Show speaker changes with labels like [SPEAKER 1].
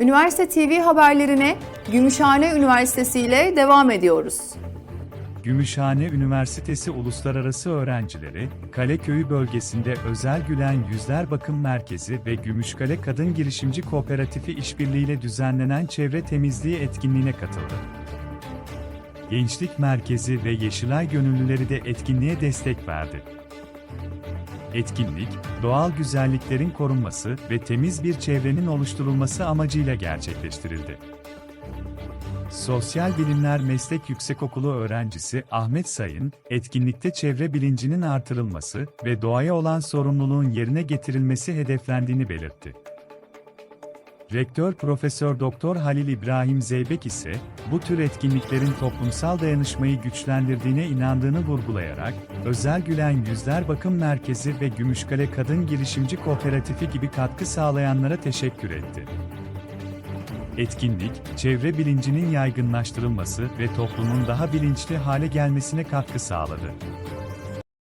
[SPEAKER 1] Üniversite TV haberlerine Gümüşhane Üniversitesi ile devam ediyoruz.
[SPEAKER 2] Gümüşhane Üniversitesi uluslararası öğrencileri, Kaleköyü bölgesinde Özel Gülen Yüzler Bakım Merkezi ve Gümüşkale Kadın Girişimci Kooperatifi işbirliğiyle düzenlenen çevre temizliği etkinliğine katıldı. Gençlik Merkezi ve Yeşilay gönüllüleri de etkinliğe destek verdi. Etkinlik, doğal güzelliklerin korunması ve temiz bir çevrenin oluşturulması amacıyla gerçekleştirildi. Sosyal Bilimler Meslek Yüksekokulu öğrencisi Ahmet Sayın, etkinlikte çevre bilincinin artırılması ve doğaya olan sorumluluğun yerine getirilmesi hedeflendiğini belirtti. Rektör Profesör Doktor Halil İbrahim Zeybek ise bu tür etkinliklerin toplumsal dayanışmayı güçlendirdiğine inandığını vurgulayarak, Özel Gülen Yüzler Bakım Merkezi ve Gümüşkale Kadın Girişimci Kooperatifi gibi katkı sağlayanlara teşekkür etti. Etkinlik, çevre bilincinin yaygınlaştırılması ve toplumun daha bilinçli hale gelmesine katkı sağladı.